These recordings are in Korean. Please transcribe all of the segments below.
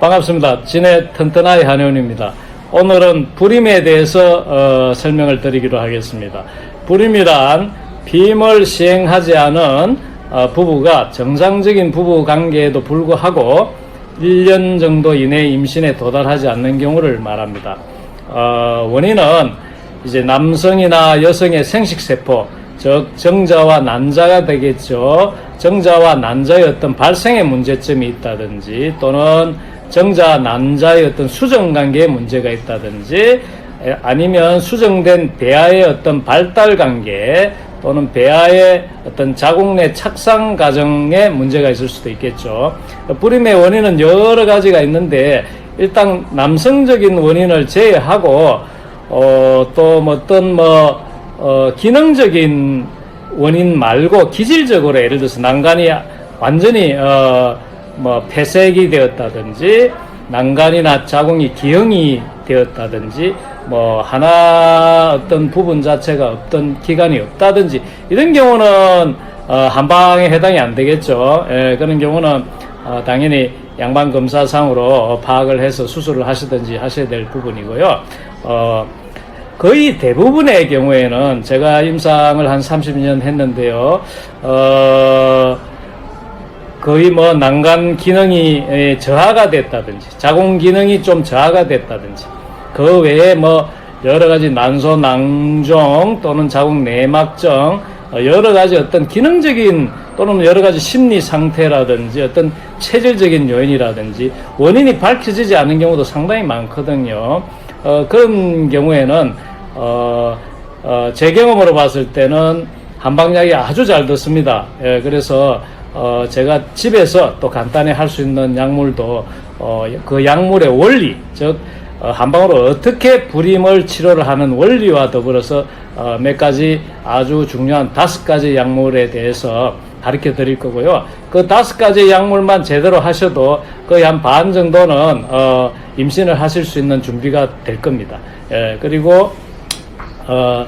반갑습니다. 진해 튼튼하이 한의원입니다. 오늘은 불임에 대해서 어, 설명을 드리기로 하겠습니다. 불임이란 비임을 시행하지 않은 어, 부부가 정상적인 부부 관계에도 불구하고 1년 정도 이내 임신에 도달하지 않는 경우를 말합니다. 어, 원인은 이제 남성이나 여성의 생식세포, 즉 정자와 난자가 되겠죠. 정자와 난자의 어떤 발생의 문제점이 있다든지 또는 정자 난자의 어떤 수정 관계에 문제가 있다든지 에, 아니면 수정된 배아의 어떤 발달 관계 또는 배아의 어떤 자궁 내 착상 과정에 문제가 있을 수도 있겠죠. 불임의 원인은 여러 가지가 있는데 일단 남성적인 원인을 제외하고 어, 또뭐 어떤 뭐 어, 기능적인 원인 말고 기질적으로 예를 들어서 난간이 완전히 어, 뭐 폐색이 되었다든지 난간이나 자궁이 기형이 되었다든지 뭐 하나 어떤 부분 자체가 없던 기간이 없다든지 이런 경우는 어, 한방에 해당이 안 되겠죠. 예, 그런 경우는 어, 당연히 양방 검사상으로 파악을 해서 수술을 하시든지 하셔야 될 부분이고요. 어, 거의 대부분의 경우에는 제가 임상을 한 30년 했는데요. 어, 거의 뭐 난간 기능이 에, 저하가 됐다든지 자궁 기능이 좀 저하가 됐다든지 그 외에 뭐 여러 가지 난소 낭종 또는 자궁 내막증 어, 여러 가지 어떤 기능적인 또는 여러 가지 심리 상태라든지 어떤 체질적인 요인이라든지 원인이 밝혀지지 않은 경우도 상당히 많거든요. 어, 그런 경우에는 어, 어, 제 경험으로 봤을 때는 한방약이 아주 잘 듣습니다. 예, 그래서 어, 제가 집에서 또 간단히 할 수 있는 약물도 어, 그 약물의 원리, 즉 어, 한방으로 어떻게 불임을 치료를 하는 원리와 더불어서 어, 몇 가지 아주 중요한 다섯 가지 약물에 대해서 가르쳐 드릴 거고요. 그 다섯 가지 약물만 제대로 하셔도 거의 한 반 정도는 어, 임신을 하실 수 있는 준비가 될 겁니다. 예, 그리고 어,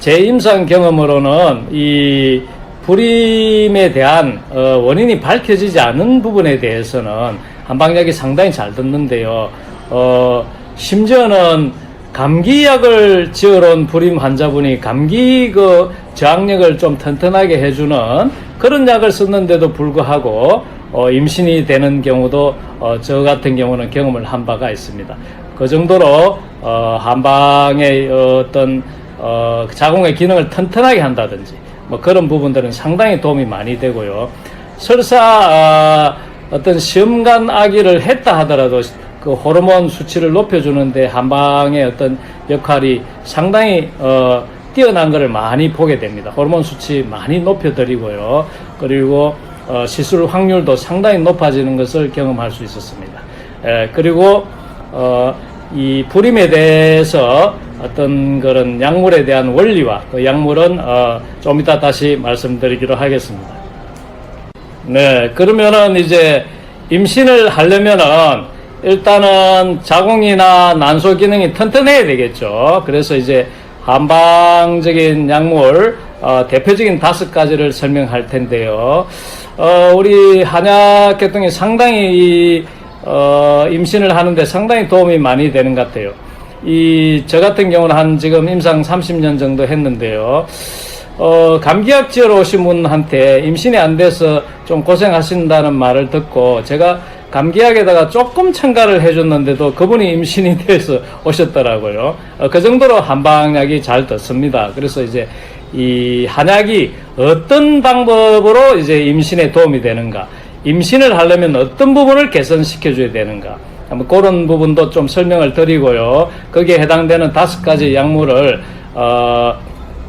제 임상 경험으로는 이 불임에 대한 어, 원인이 밝혀지지 않은 부분에 대해서는 한방약이 상당히 잘 듣는데요. 어, 심지어는 감기약을 지어놓은 불임 환자분이 감기 그 저항력을 좀 튼튼하게 해주는 그런 약을 썼는데도 불구하고 어, 임신이 되는 경우도 어, 저 같은 경우는 경험을 한 바가 있습니다. 그 정도로 어, 한방의 어떤 어, 자궁의 기능을 튼튼하게 한다든지 뭐 그런 부분들은 상당히 도움이 많이 되고요. 설사 아, 어떤 시험관 아기를 했다 하더라도 그 호르몬 수치를 높여주는데 한방의 어떤 역할이 상당히 어, 뛰어난 것을 많이 보게 됩니다. 호르몬 수치 많이 높여드리고요. 그리고 어, 시술 확률도 상당히 높아지는 것을 경험할 수 있었습니다. 에, 그리고 어, 이 불임에 대해서 어떤 그런 약물에 대한 원리와 그 약물은 어, 좀 이따 다시 말씀드리기로 하겠습니다. 네, 그러면은 이제 임신을 하려면은 일단은 자궁이나 난소 기능이 튼튼해야 되겠죠. 그래서 이제 한방적인 약물 어, 대표적인 다섯 가지를 설명할 텐데요. 어, 우리 한약 계통이 상당히 이, 어, 임신을 하는데 상당히 도움이 많이 되는 것 같아요. 이 저 같은 경우는 한 지금 임상 30년 정도 했는데요. 어, 감기약 지으러 오신 분한테 임신이 안 돼서 좀 고생하신다는 말을 듣고 제가 감기약에다가 조금 첨가를 해줬는데도 그분이 임신이 돼서 오셨더라고요. 어, 그 정도로 한방약이 잘 떴습니다. 그래서 이제 이 한약이 어떤 방법으로 이제 임신에 도움이 되는가, 임신을 하려면 어떤 부분을 개선시켜줘야 되는가, 한번 그런 부분도 좀 설명을 드리고요. 거기에 해당되는 다섯 가지 약물을 어,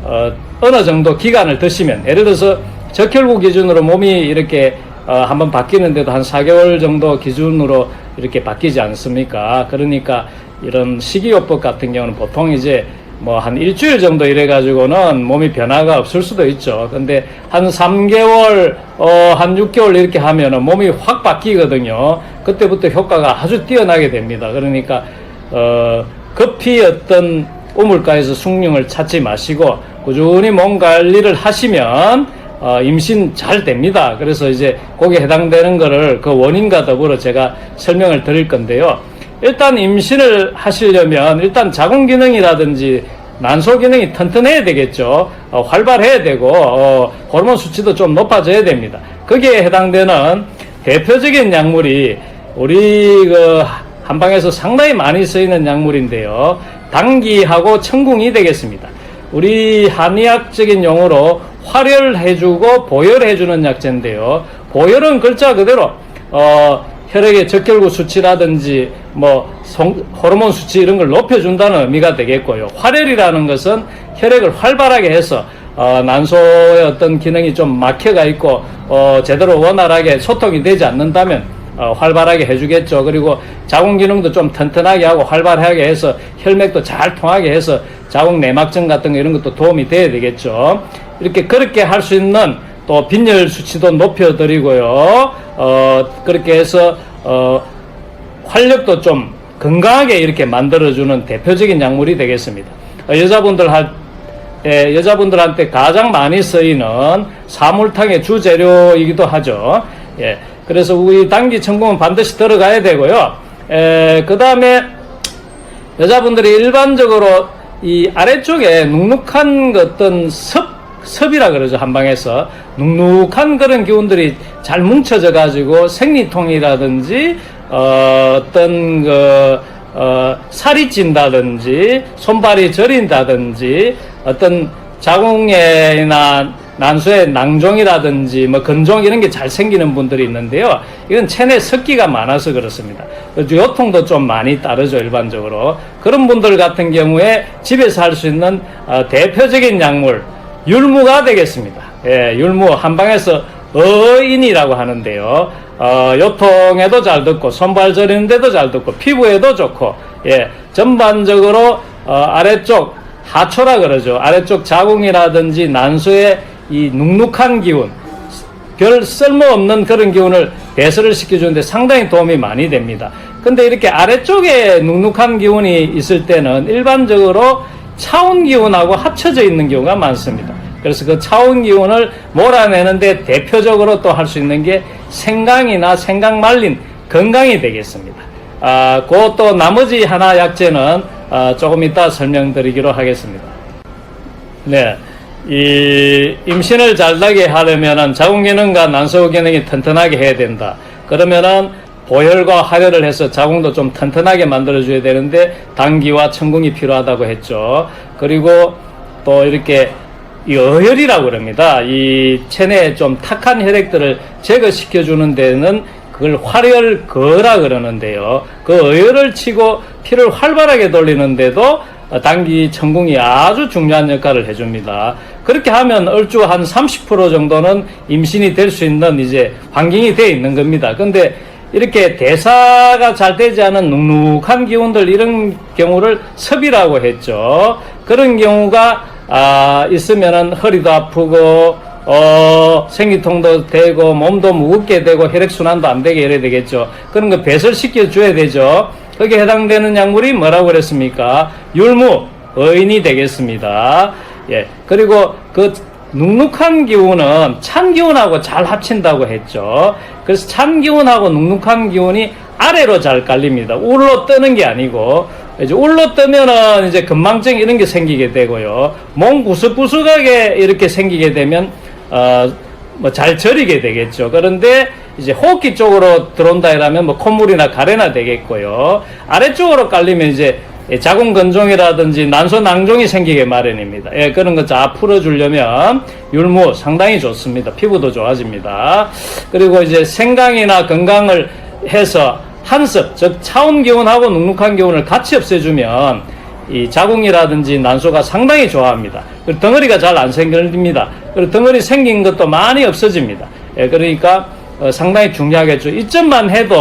어, 어느 정도 기간을 드시면 예를 들어서 적혈구 기준으로 몸이 이렇게 어, 한번 바뀌는데도 한 4개월 정도 기준으로 이렇게 바뀌지 않습니까? 그러니까 이런 식이요법 같은 경우는 보통 이제 뭐 한 일주일 정도 이래 가지고는 몸이 변화가 없을 수도 있죠. 근데 한 3개월, 어, 한 6개월 이렇게 하면은 몸이 확 바뀌거든요. 그때부터 효과가 아주 뛰어나게 됩니다. 그러니까, 어, 급히 어떤 우물가에서 숭늉을 찾지 마시고 꾸준히 몸 관리를 하시면 어, 임신 잘 됩니다. 그래서 이제 거기에 해당되는 거를 그 원인과 더불어 제가 설명을 드릴 건데요. 일단 임신을 하시려면 일단 자궁 기능이라든지 난소 기능이 튼튼해야 되겠죠. 어, 활발해야 되고 어, 호르몬 수치도 좀 높아져야 됩니다. 거기에 해당되는 대표적인 약물이 우리 그 한방에서 상당히 많이 쓰이는 약물인데요. 당기하고 청궁이 되겠습니다. 우리 한의학적인 용어로 활혈해주고 보혈해주는 약제인데요. 보혈은 글자 그대로 어, 혈액의 적혈구 수치라든지 뭐 성- 호르몬 수치 이런 걸 높여준다는 의미가 되겠고요. 활혈이라는 것은 혈액을 활발하게 해서 어, 난소의 어떤 기능이 좀 막혀가 있고 어, 제대로 원활하게 소통이 되지 않는다면 어, 활발하게 해주겠죠. 그리고 자궁 기능도 좀 튼튼하게 하고 활발하게 해서 혈맥도 잘 통하게 해서 자궁 내막증 같은 거 이런 것도 도움이 돼야 되겠죠. 이렇게 그렇게 할 수 있는 또 빈혈 수치도 높여드리고요. 어, 그렇게 해서 어, 활력도 좀 건강하게 이렇게 만들어주는 대표적인 약물이 되겠습니다. 어, 여자분들 할 때, 여자분들한테 가장 많이 쓰이는 사물탕의 주재료이기도 하죠. 예. 그래서 우리 당기 천공은 반드시 들어가야 되고요. 그 다음에 여자분들이 일반적으로 이 아래쪽에 눅눅한 그 어떤 섭, 섭이라 그러죠, 한방에서. 눅눅한 그런 기운들이 잘 뭉쳐져 가지고 생리통이라든지, 어, 어떤 그, 어, 살이 찐다든지, 손발이 저린다든지, 어떤 자궁에나 난소에 낭종이라든지 뭐 근종 이런 게 잘 생기는 분들이 있는데요. 이건 체내 습기가 많아서 그렇습니다. 요통도 좀 많이 따르죠 일반적으로. 그런 분들 같은 경우에 집에서 할 수 있는 어, 대표적인 약물 율무가 되겠습니다. 예, 율무 한방에서 어인이라고 하는데요. 어, 요통에도 잘 듣고 손발 저리는데도 잘 듣고 피부에도 좋고 예, 전반적으로 어, 아래쪽 하초라 그러죠. 아래쪽 자궁이라든지 난소의 이 눅눅한 기운, 별 쓸모없는 그런 기운을 배설을 시켜주는데 상당히 도움이 많이 됩니다. 근데 이렇게 아래쪽에 눅눅한 기운이 있을 때는 일반적으로 차온 기운하고 합쳐져 있는 경우가 많습니다. 그래서 그 차온 기운을 몰아내는데 대표적으로 또 할 수 있는 게 생강이나 생강 말린 건강이 되겠습니다. 아, 그것도 나머지 하나 약재는 아, 조금 이따 설명드리기로 하겠습니다. 네. 이 임신을 잘 나게 하려면은 자궁 기능과 난소 기능이 튼튼하게 해야 된다. 그러면은 보혈과 활혈을 해서 자궁도 좀 튼튼하게 만들어줘야 되는데 당기와 천궁이 필요하다고 했죠. 그리고 또 이렇게 이 어혈이라고 그럽니다. 이 체내에 좀 탁한 혈액들을 제거시켜 주는 데는 그걸 활혈 거라 그러는데요. 그 어혈을 치고 피를 활발하게 돌리는데도 당기 천궁이 아주 중요한 역할을 해줍니다. 그렇게 하면 얼추 한 30% 정도는 임신이 될 수 있는 이제 환경이 되어 있는 겁니다. 근데 이렇게 대사가 잘 되지 않은 눅눅한 기운들 이런 경우를 섭이라고 했죠. 그런 경우가 아, 있으면은 허리도 아프고 어, 생리통도 되고 몸도 무겁게 되고 혈액순환도 안 되게 이래야 되겠죠. 그런 거 배설시켜 줘야 되죠. 거기에 해당되는 약물이 뭐라고 그랬습니까? 율무, 어인이 되겠습니다. 예. 그리고 그 눅눅한 기운은 찬 기운하고 잘 합친다고 했죠. 그래서 찬 기운하고 눅눅한 기운이 아래로 잘 깔립니다. 울로 뜨는 게 아니고 이제 울로 뜨면은 이제 건망증 이런 게 생기게 되고요. 몸 구석구석하게 이렇게 생기게 되면 어, 뭐 잘 저리게 되겠죠. 그런데 이제 호흡기 쪽으로 들어온다 이러면 뭐 콧물이나 가래나 되겠고요. 아래쪽으로 깔리면 이제 자궁 건종이라든지 난소 낭종이 생기게 마련입니다. 예, 그런 거잘 풀어주려면 율무 상당히 좋습니다. 피부도 좋아집니다. 그리고 이제 생강이나 건강을 해서 한습, 즉 차온 기운하고 눅눅한 기운을 같이 없애주면 이 자궁이라든지 난소가 상당히 좋아합니다. 그리고 덩어리가 잘 안 생깁니다. 그리고 덩어리 생긴 것도 많이 없어집니다. 예, 그러니까 어, 상당히 중요하겠죠. 이점만 해도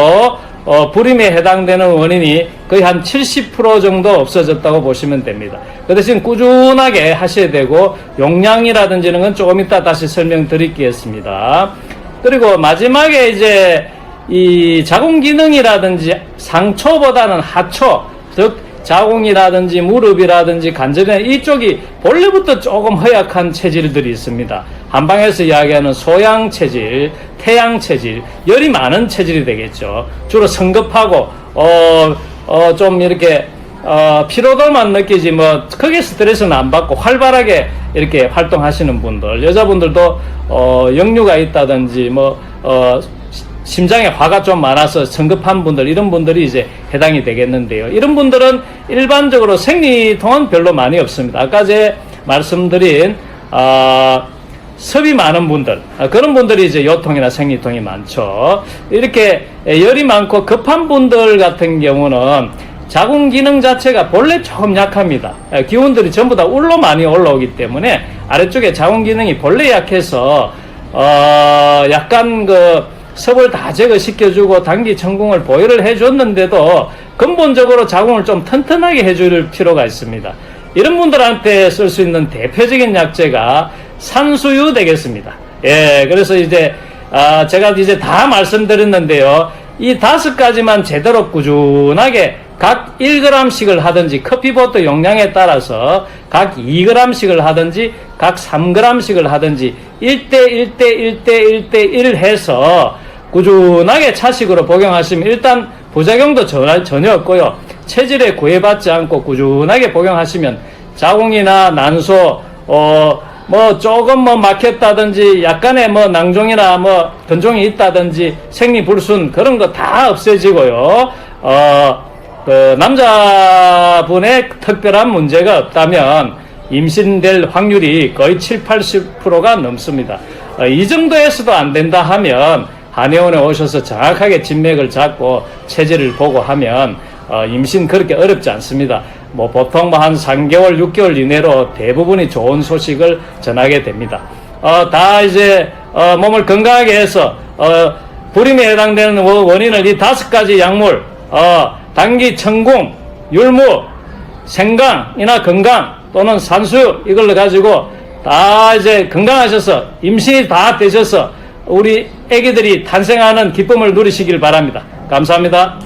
어, 불임에 해당되는 원인이 거의 한 70% 정도 없어졌다고 보시면 됩니다. 그 대신 꾸준하게 하셔야 되고 용량이라든지 이런 건 조금 이따 다시 설명드리겠습니다. 그리고 마지막에 이제 이 자궁 기능이라든지 상초보다는 하초, 즉 자궁이라든지 무릎이라든지 관절이나 이쪽이 본래부터 조금 허약한 체질들이 있습니다. 한방에서 이야기하는 소양 체질, 태양 체질, 열이 많은 체질이 되겠죠. 주로 성급하고 어, 어, 좀 이렇게 어, 피로도만 느끼지 뭐 크게 스트레스는 안 받고 활발하게 이렇게 활동하시는 분들, 여자분들도 어, 역류가 있다든지 뭐 어, 시- 심장에 화가 좀 많아서 성급한 분들 이런 분들이 이제 해당이 되겠는데요. 이런 분들은 일반적으로 생리통은 별로 많이 없습니다. 아까 제 말씀드린 아, 섭이 많은 분들 아, 그런 분들이 이제 요통이나 생리통이 많죠. 이렇게 열이 많고 급한 분들 같은 경우는 자궁 기능 자체가 본래 조금 약합니다. 예, 기운들이 전부 다 울로 많이 올라오기 때문에 아래쪽에 자궁 기능이 본래 약해서 어 약간 그 섭을 다 제거시켜주고 단기 천궁을 보혈을 해줬는데도 근본적으로 자궁을 좀 튼튼하게 해줄 필요가 있습니다. 이런 분들한테 쓸 수 있는 대표적인 약재가 산수유 되겠습니다. 예, 그래서 이제 아, 제가 이제 다 말씀드렸는데요. 이 다섯 가지만 제대로 꾸준하게 각 1g씩을 하든지 커피버터 용량에 따라서 각 2g씩을 하든지 각 3g씩을 하든지 1대 1대 1대 1대 1 해서 꾸준하게 차식으로 복용하시면 일단 부작용도 전혀 없고요. 체질에 구애받지 않고 꾸준하게 복용하시면 자궁이나 난소, 어, 뭐 조금 뭐 막혔다든지 약간의 뭐 낭종이나 뭐 근종이 있다든지 생리불순 그런 거 다 없어지고요. 어, 그 남자분의 특별한 문제가 없다면 임신될 확률이 거의 7, 80%가 넘습니다. 어, 이 정도에서도 안 된다 하면 한의원에 오셔서 정확하게 진맥을 잡고 체질을 보고 하면 어, 임신 그렇게 어렵지 않습니다. 뭐 보통 뭐 한 3개월, 6개월 이내로 대부분이 좋은 소식을 전하게 됩니다. 어, 다 이제 어, 몸을 건강하게 해서 어, 불임에 해당되는 원- 원인을 이 다섯 가지 약물, 어, 단기 천궁, 율무, 생강이나 건강 또는 산수유 이걸 가지고 다 이제 건강하셔서 임신이 다 되셔서 우리 애기들이 탄생하는 기쁨을 누리시길 바랍니다. 감사합니다.